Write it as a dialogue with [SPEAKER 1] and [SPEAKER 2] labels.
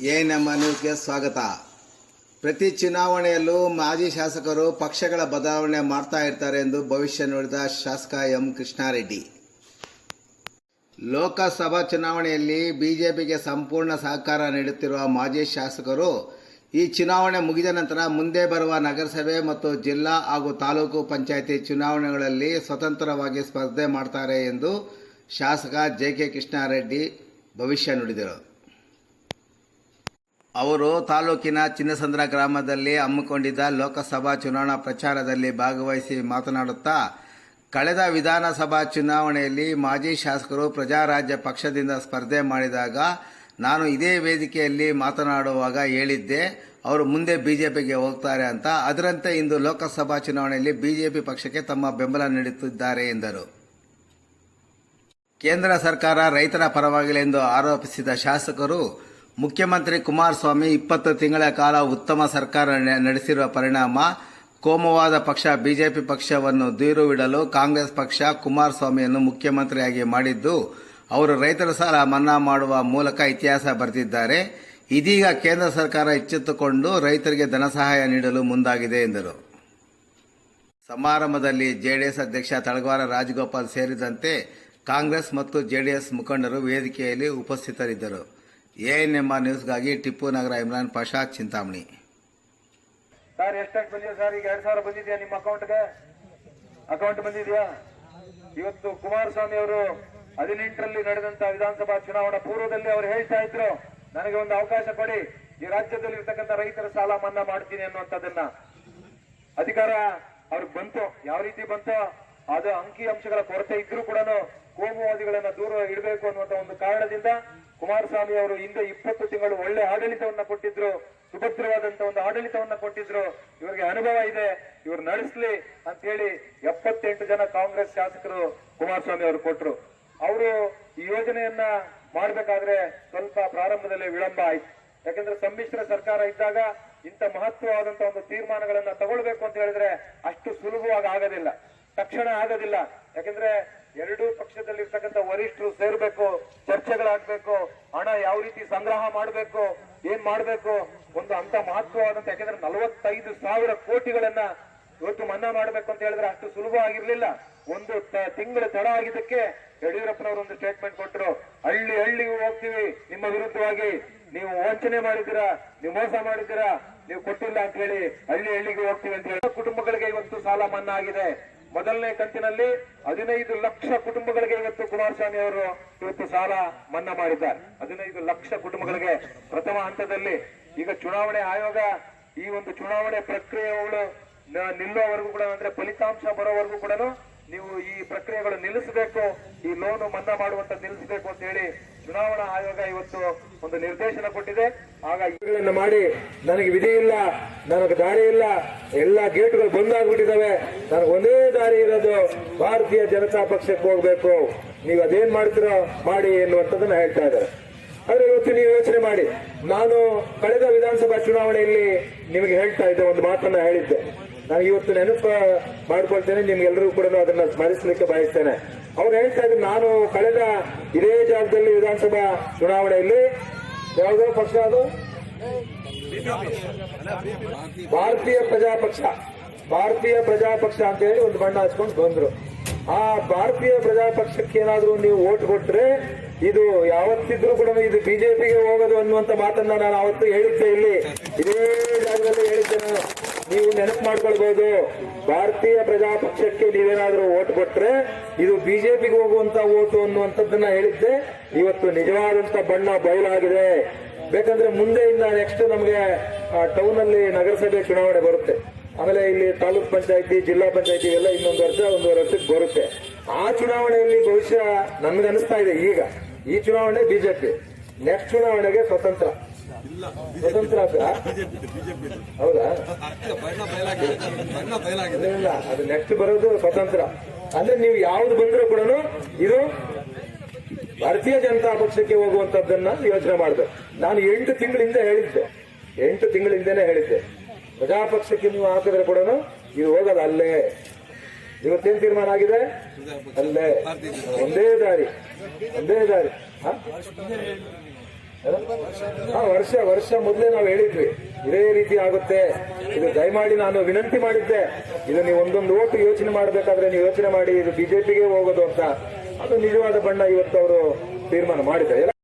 [SPEAKER 1] A ನಮ್ಮ ನ್ಯೂಸ್ಗೆ ಸ್ವಾಗತ. ಪ್ರತಿ ಚುನಾವಣೆಯಲ್ಲೂ ಮಾಜಿ ಶಾಸಕರು ಪಕ್ಷಗಳ ಬದಲಾವಣೆ ಮಾಡ್ತಾ ಇರ್ತಾರೆ ಎಂದು ಭವಿಷ್ಯ ನುಡಿದ ಶಾಸಕ ಎಂ ಕೃಷ್ಣಾರೆಡ್ಡಿ. ಲೋಕಸಭಾ ಚುನಾವಣೆಯಲ್ಲಿ ಬಿಜೆಪಿಗೆ ಸಂಪೂರ್ಣ ಸಹಕಾರ ನೀಡುತ್ತಿರುವ ಮಾಜಿ ಶಾಸಕರು ಈ ಚುನಾವಣೆ ಮುಗಿದ ನಂತರ ಮುಂದೆ ಬರುವ ನಗರಸಭೆ ಮತ್ತು ಜಿಲ್ಲಾ ಹಾಗೂ ತಾಲೂಕು ಪಂಚಾಯಿತಿ ಚುನಾವಣೆಗಳಲ್ಲಿ ಸ್ವತಂತ್ರವಾಗಿ ಸ್ಪರ್ಧೆ ಮಾಡ್ತಾರೆ ಎಂದು ಶಾಸಕ ಜೆ ಕೆ ಕೃಷ್ಣಾರೆಡ್ಡಿ ಭವಿಷ್ಯ ನುಡಿದರು. ಅವರು ತಾಲೂಕಿನ ಚಿನ್ನಸಂದ್ರ ಗ್ರಾಮದಲ್ಲಿ ಹಮ್ಮಿಕೊಂಡಿದ್ದ ಲೋಕಸಭಾ ಚುನಾವಣಾ ಪ್ರಚಾರದಲ್ಲಿ ಭಾಗವಹಿಸಿ ಮಾತನಾಡುತ್ತಾ, ಕಳೆದ ವಿಧಾನಸಭಾ ಚುನಾವಣೆಯಲ್ಲಿ ಮಾಜಿ ಶಾಸಕರು ಪ್ರಜಾರಾಜ್ಯ ಪಕ್ಷದಿಂದ ಸ್ಪರ್ಧೆ ಮಾಡಿದಾಗ ನಾನು ಇದೇ ವೇದಿಕೆಯಲ್ಲಿ ಮಾತನಾಡುವಾಗ ಹೇಳಿದ್ದೆ, ಅವರು ಮುಂದೆ ಬಿಜೆಪಿಗೆ ಹೋಗ್ತಾರೆ ಅಂತ. ಅದರಂತೆ ಇಂದು ಲೋಕಸಭಾ ಚುನಾವಣೆಯಲ್ಲಿ ಬಿಜೆಪಿ ಪಕ್ಷಕ್ಕೆ ತಮ್ಮ ಬೆಂಬಲ ನೀಡುತ್ತಿದ್ದಾರೆ ಎಂದರು. ಕೇಂದ್ರ ಸರ್ಕಾರ ರೈತರ ಪರವಾಗಿಲ್ಲ ಎಂದು ಆರೋಪಿಸಿದ ಶಾಸಕರು ಮುಖ್ಯಮಂತ್ರಿ ಕುಮಾರಸ್ವಾಮಿ ಇಪ್ಪತ್ತು ತಿಂಗಳ ಕಾಲ ಉತ್ತಮ ಸರ್ಕಾರ ನಡೆಸಿರುವ ಪರಿಣಾಮ ಕೋಮುವಾದ ಪಕ್ಷ, ಬಿಜೆಪಿ ಪಕ್ಷವನ್ನು ದೂರುವಿಡಲು ಕಾಂಗ್ರೆಸ್ ಪಕ್ಷ ಕುಮಾರಸ್ವಾಮಿಯನ್ನು ಮುಖ್ಯಮಂತ್ರಿಯಾಗಿ ಮಾಡಿದ್ದು, ಅವರು ರೈತರ ಸಾಲ ಮನ್ನಾ ಮಾಡುವ ಮೂಲಕ ಇತಿಹಾಸ ಬರೆದಿದ್ದಾರೆ. ಇದೀಗ ಕೇಂದ್ರ ಸರ್ಕಾರ ಎಚ್ಚೆತ್ತುಕೊಂಡು ರೈತರಿಗೆ ಧನಸಹಾಯ ನೀಡಲು ಮುಂದಾಗಿದೆ ಎಂದರು. ಸಮಾರಂಭದಲ್ಲಿ ಜೆಡಿಎಸ್ ಅಧ್ಯಕ್ಷ ತಳಗವಾರ ರಾಜಗೋಪಾಲ್ ಸೇರಿದಂತೆ ಕಾಂಗ್ರೆಸ್ ಮತ್ತು ಜೆಡಿಎಸ್ ಮುಖಂಡರು ವೇದಿಕೆಯಲ್ಲಿ ಉಪಸ್ಥಿತರಿದ್ದರು. ಎಎನ್ಎಂಆರ್ ನ್ಯೂಸ್ಗಾಗಿ ಟಿಪ್ಪು ನಗರ ಇಮ್ರಾನ್ ಪಾಷಾ ಚಿಂತಾಮಣಿ.
[SPEAKER 2] ಸರ್ ಎಷ್ಟು ಬಂದಿದೆ ಸರ್ ಈಗ ಎರಡ್ ಸಾವಿರ ಬಂದಿದ್ಯಾ ನಿಮ್ಮ ಅಕೌಂಟ್ಗೆ? ಅಕೌಂಟ್ ಬಂದಿದ್ಯಾ? ಇವತ್ತು ಕುಮಾರಸ್ವಾಮಿ ಅವರು ಹದಿನೆಂಟರಲ್ಲಿ ನಡೆದಂತ ವಿಧಾನಸಭಾ ಚುನಾವಣಾ ಪೂರ್ವದಲ್ಲಿ ಅವರು ಹೇಳ್ತಾ ಇದ್ರು, ನನಗೆ ಒಂದು ಅವಕಾಶ ಕೊಡಿ, ಈ ರಾಜ್ಯದಲ್ಲಿ ಇರ್ತಕ್ಕಂಥ ರೈತರ ಸಾಲ ಮನ್ನಾ ಮಾಡ್ತೀನಿ ಅನ್ನುವಂಥದ್ದನ್ನ. ಅಧಿಕಾರ ಅವ್ರಿಗೆ ಬಂತು. ಯಾವ ರೀತಿ ಬಂತು? ಅದು ಅಂಕಿ ಅಂಶಗಳ ಕೊರತೆ ಇದ್ರೂ ಕೂಡ ಕೋಮುವಾದಿಗಳನ್ನ ದೂರ ಇಡಬೇಕು ಅನ್ನುವಂತ ಒಂದು ಕಾರಣದಿಂದ ಕುಮಾರಸ್ವಾಮಿ ಅವರು ಹಿಂದೆ ಇಪ್ಪತ್ತು ತಿಂಗಳು ಒಳ್ಳೆ ಆಡಳಿತವನ್ನ ಕೊಟ್ಟಿದ್ರು, ಸುಭದ್ರವಾದಂತ ಒಂದು ಆಡಳಿತವನ್ನ ಕೊಟ್ಟಿದ್ರು. ಇವರಿಗೆ ಅನುಭವ ಇದೆ, ಇವ್ರು ನಡೆಸ್ಲಿ ಅಂತ ಹೇಳಿ ಎಪ್ಪತ್ತೆಂಟು ಜನ ಕಾಂಗ್ರೆಸ್ ಶಾಸಕರು ಕುಮಾರಸ್ವಾಮಿ ಅವರು ಕೊಟ್ರು. ಅವರು ಈ ಯೋಜನೆಯನ್ನ ಮಾಡ್ಬೇಕಾದ್ರೆ ಸ್ವಲ್ಪ ಪ್ರಾರಂಭದಲ್ಲಿ ವಿಳಂಬ ಆಯ್ತು. ಯಾಕಂದ್ರೆ ಸಮ್ಮಿಶ್ರ ಸರ್ಕಾರ ಇದ್ದಾಗ ಇಂಥ ಮಹತ್ವವಾದಂತ ಒಂದು ತೀರ್ಮಾನಗಳನ್ನ ತಗೊಳ್ಬೇಕು ಅಂತ ಹೇಳಿದ್ರೆ ಅಷ್ಟು ಸುಲಭವಾಗಿ ಆಗೋದಿಲ್ಲ. ತಕ್ಷಣ ಆಗೋದಿಲ್ಲ. ಯಾಕಂದ್ರೆ ಎರಡೂ ವರಿಷ್ಠರು ಸೇರ್ಬೇಕು, ಚರ್ಚೆಗಳಾಗ್ಬೇಕು, ಹಣ ಯಾವ ರೀತಿ ಸಂಗ್ರಹ ಮಾಡಬೇಕು, ಏನ್ ಮಾಡ್ಬೇಕು, ಒಂದು ಅಂತ ಮಹತ್ವವಾದಂತ ಯಾಕಂದ್ರೆ ನಲವತ್ತೈದು ಸಾವಿರ ಕೋಟಿಗಳನ್ನ ಇವತ್ತು ಮನ್ನಾ ಮಾಡ್ಬೇಕು ಅಂತ ಹೇಳಿದ್ರೆ ಅಷ್ಟು ಸುಲಭ ಆಗಿರ್ಲಿಲ್ಲ. ಒಂದು ತಿಂಗಳ ತಡ ಆಗಿದ್ದಕ್ಕೆ ಯಡಿಯೂರಪ್ಪನವರು ಒಂದು ಸ್ಟೇಟ್ಮೆಂಟ್ ಕೊಟ್ಟರು, ಹಳ್ಳಿ ಹಳ್ಳಿಗೂ ಹೋಗ್ತೀವಿ, ನಿಮ್ಮ ವಿರುದ್ಧವಾಗಿ ನೀವು ವಂಚನೆ ಮಾಡಿದ್ದೀರಾ, ನೀವು ಮೋಸ ಮಾಡಿದ್ದೀರಾ, ನೀವು ಕೊಟ್ಟಿಲ್ಲ ಅಂತ ಹೇಳಿ, ಹಳ್ಳಿ, ಹಳ್ಳಿಗೆ ಹೋಗ್ತೀವಿ ಅಂತ ಹೇಳಿ. ಕುಟುಂಬಗಳಿಗೆ ಇವತ್ತು ಸಾಲ ಮನ್ನಾ ಆಗಿದೆ. ಮೊದಲನೇ ಕಂತಿನಲ್ಲಿ ಹದಿನೈದು ಲಕ್ಷ ಕುಟುಂಬಗಳಿಗೆ ಇವತ್ತು ಕುಮಾರಸ್ವಾಮಿ ಅವರು ಇವತ್ತು ಸಾಲ ಮನ್ನಾ ಮಾಡಿದ್ದಾರೆ. ಹದಿನೈದು ಲಕ್ಷ ಕುಟುಂಬಗಳಿಗೆ ಪ್ರಥಮ ಹಂತದಲ್ಲಿ ಈಗ ಚುನಾವಣೆ ಆಯೋಗ ಈ ಒಂದು ಚುನಾವಣೆ ಪ್ರಕ್ರಿಯೆಗಳು ನ- ನಿಲ್ಲುವವರೆಗೂ ಕೂಡ ಅಂದ್ರೆ ಫಲಿತಾಂಶ ಬರೋವರೆಗೂ ಕೂಡ ನೀವು ಈ ಪ್ರಕ್ರಿಯೆಗಳು ನಿಲ್ಲಿಸಬೇಕು, ಈ ಲೋನು ಮನ್ನಾ ಮಾಡುವಂತ ನಿಲ್ಲಿಸಬೇಕು ಅಂತ ಹೇಳಿ ಚುನಾವಣಾ ಆಯೋಗ ಇವತ್ತು ಒಂದು ನಿರ್ದೇಶನ ಕೊಟ್ಟಿದೆ. ಆಗ ಮಾಡಿ ನನಗೆ ವಿಧಿ ಇಲ್ಲ, ನನಗೆ ದಾರಿ ಇಲ್ಲ, ಎಲ್ಲ ಗೇಟ್ಗಳು ಬಂದಾಗ್ಬಿಟ್ಟಿದಾವೆ ನನಗೆ ಒಂದೇ ದಾರಿ ಇರೋದು ಭಾರತೀಯ ಜನತಾ ಪಕ್ಷಕ್ಕೆ ಹೋಗ್ಬೇಕು. ನೀವು ಅದೇನ್ ಮಾಡ್ತೀರೋ ಮಾಡಿ ಎನ್ನುವಂಥದ್ದನ್ನ ಹೇಳ್ತಾ ಇದ್ದಾರೆ. ಆದ್ರೆ ಇವತ್ತು ನೀವು ಯೋಚನೆ ಮಾಡಿ, ನಾನು ಕಳೆದ ವಿಧಾನಸಭಾ ಚುನಾವಣೆಯಲ್ಲಿ ನಿಮಗೆ ಹೇಳ್ತಾ ಇದ್ದೆ, ಒಂದು ಮಾತನ್ನ ಹೇಳಿದ್ದೆ. ನಾನು ಇವತ್ತು ನೆನಪು ಮಾಡ್ಕೊಳ್ತೇನೆ ನಿಮ್ಗೆಲ್ಲರೂ ಕೂಡ ಅದನ್ನ ಸ್ಮರಿಸಲಿಕ್ಕೆ ಬಯಸ್ತೇನೆ. ಅವ್ರು ಹೇಳ್ತಾ ಇದ್ರು, ನಾನು ಕಳೆದ ಇದೇ ಜಾಗದಲ್ಲಿ ವಿಧಾನಸಭಾ ಚುನಾವಣೆಯಲ್ಲಿ ಯಾವುದೋ, ಪಕ್ಷ ಅದು ಭಾರತೀಯ ಪ್ರಜಾಪಕ್ಷ. ಭಾರತೀಯ ಪ್ರಜಾಪಕ್ಷ ಅಂತ ಹೇಳಿ ಒಂದು ಬಣ್ಣ ಹಚ್ಕೊಂಡು ಬಂದ್ರು. ಆ ಭಾರತೀಯ ಪ್ರಜಾಪಕ್ಷಕ್ಕೆ ಏನಾದರೂ ನೀವು ಓಟ್ ಕೊಟ್ರೆ ಇದು ಯಾವತ್ತಿದ್ರೂ ಕೂಡ ಇದು ಬಿಜೆಪಿಗೆ ಹೋಗೋದು ಅನ್ನುವಂತ ಮಾತನ್ನ ನಾನು ಅವತ್ತು ಹೇಳಿದ್ದೆ ಇಲ್ಲಿ. ಇದೇ ಜಾಗದಲ್ಲಿ ಹೇಳಿದ್ದೆ ನಾನು. ನೀವು ನೆನಪು ಮಾಡ್ಕೊಳ್ಬಹುದು ಭಾರತೀಯ ಪ್ರಜಾಪಕ್ಷಕ್ಕೆ ನೀವೇನಾದ್ರೂ ಓಟ್ ಕೊಟ್ರೆ ಇದು ಬಿಜೆಪಿಗೆ ಹೋಗುವಂತ ಓಟು ಅನ್ನುವಂಥದ್ದನ್ನ ಹೇಳಿದ್ದೆ. ಇವತ್ತು ನಿಜವಾದಂತ ಬಣ್ಣ ಬಯಲಾಗಿದೆ. ಬೇಕಂದ್ರೆ ಮುಂದೆಯಿಂದ ನೆಕ್ಸ್ಟ್ ನಮಗೆ ಟೌನ್ ಅಲ್ಲಿ ನಗರಸಭೆ ಚುನಾವಣೆ ಬರುತ್ತೆ. ಆಮೇಲೆ ಇಲ್ಲಿ ತಾಲೂಕ್ ಪಂಚಾಯತಿ, ಜಿಲ್ಲಾ ಪಂಚಾಯತಿ ಎಲ್ಲ ಇನ್ನೊಂದು ವರ್ಷ ಒಂದೂವರೆ ವರ್ಷಕ್ಕೆ ಬರುತ್ತೆ. ಆ ಚುನಾವಣೆಯಲ್ಲಿ ಬಹುಶಃ ನನ್ಗೆ ಅನಿಸ್ತಾ ಇದೆ ಈಗ. ಈ ಚುನಾವಣೆ ಬಿಜೆಪಿ. ನೆಕ್ಸ್ಟ್ ಚುನಾವಣೆಗೆ ಸ್ವತಂತ್ರ. ಸ್ವತಂತ್ರ? ಹೌದಾ? ಇಲ್ಲ, ಅದು ನೆಕ್ಸ್ಟ್ ಬರೋದು ಸ್ವತಂತ್ರ. ಅಂದ್ರೆ ನೀವು ಯಾವ್ದು ಬಂದರೂ ಕೂಡ ಇದು ಭಾರತೀಯ ಜನತಾ ಪಕ್ಷಕ್ಕೆ ಹೋಗುವಂತದ್ದನ್ನ ಯೋಚನೆ ಮಾಡಿದೆ. ನಾನು ಎಂಟು ತಿಂಗಳಿಂದ ಹೇಳಿದ್ದೆ. ಎಂಟು ತಿಂಗಳಿಂದನೇ ಹೇಳಿದ್ದೆ. ಪ್ರಜಾಪಕ್ಷಕ್ಕೆ ನೀವು ಹಾಕಿದ್ರೆ ಕೂಡ ಇದು ಹೋಗೋದು ಅಲ್ಲೇ. ಇವತ್ತೇನ್ ತೀರ್ಮಾನ ಆಗಿದೆ? ಅಲ್ಲೇ. ಒಂದೇ ದಾರಿ. ಒಂದೇ ದಾರಿ. ವರ್ಷ ವರ್ಷ ಮೊದಲೇ ನಾವು ಹೇಳಿದ್ವಿ, ಇದೇ ರೀತಿ ಆಗುತ್ತೆ. ಇದು ದಯಮಾಡಿ ನಾನು ವಿನಂತಿ ಮಾಡಿದ್ದೆ. ಇದು ನೀವು ಒಂದೊಂದು ಓಟು ಯೋಚನೆ ಮಾಡಬೇಕಾದ್ರೆ ನೀವು ಯೋಚನೆ ಮಾಡಿ ಇದು ಬಿಜೆಪಿಗೆ ಹೋಗೋದು ಅಂತ. ಅದು ನಿಜವಾದ ಬಣ್ಣ ಇವತ್ತು ಅವರು ತೀರ್ಮಾನ ಮಾಡಿದ್ದಾರೆ.